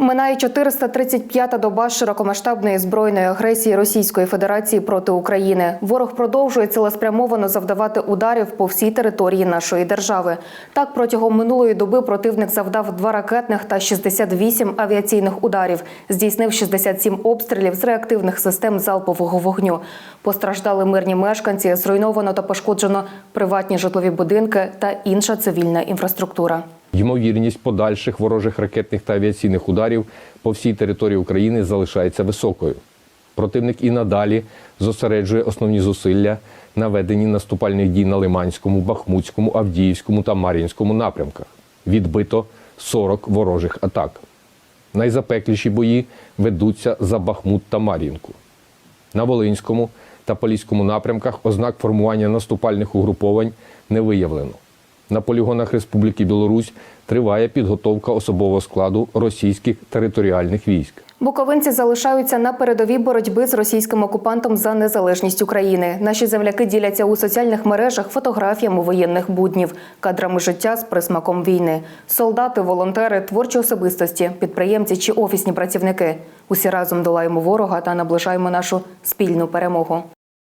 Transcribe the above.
Минає 435-та доба широкомасштабної збройної агресії Російської Федерації проти України. Ворог продовжує цілеспрямовано завдавати ударів по всій території нашої держави. Так, протягом минулої доби противник завдав два ракетних та 68 авіаційних ударів, здійснив 67 обстрілів з реактивних систем залпового вогню. Постраждали мирні мешканці, зруйновано та пошкоджено приватні житлові будинки та інша цивільна інфраструктура. Ймовірність подальших ворожих ракетних та авіаційних ударів по всій території України залишається високою. Противник і надалі зосереджує основні зусилля на веденні наступальних дій на Лиманському, Бахмутському, Авдіївському та Мар'їнському напрямках. Відбито 40 ворожих атак. Найзапекліші бої ведуться за Бахмут та Мар'їнку. На Волинському та Поліському напрямках ознак формування наступальних угруповань не виявлено. На полігонах Республіки Білорусь триває підготовка особового складу російських територіальних військ. Буковинці залишаються на передовій боротьби з російським окупантом за незалежність України. Наші земляки діляться у соціальних мережах фотографіями воєнних буднів, кадрами життя з присмаком війни. Солдати, волонтери, творчі особистості, підприємці чи офісні працівники. Усі разом долаємо ворога та наближаємо нашу спільну перемогу.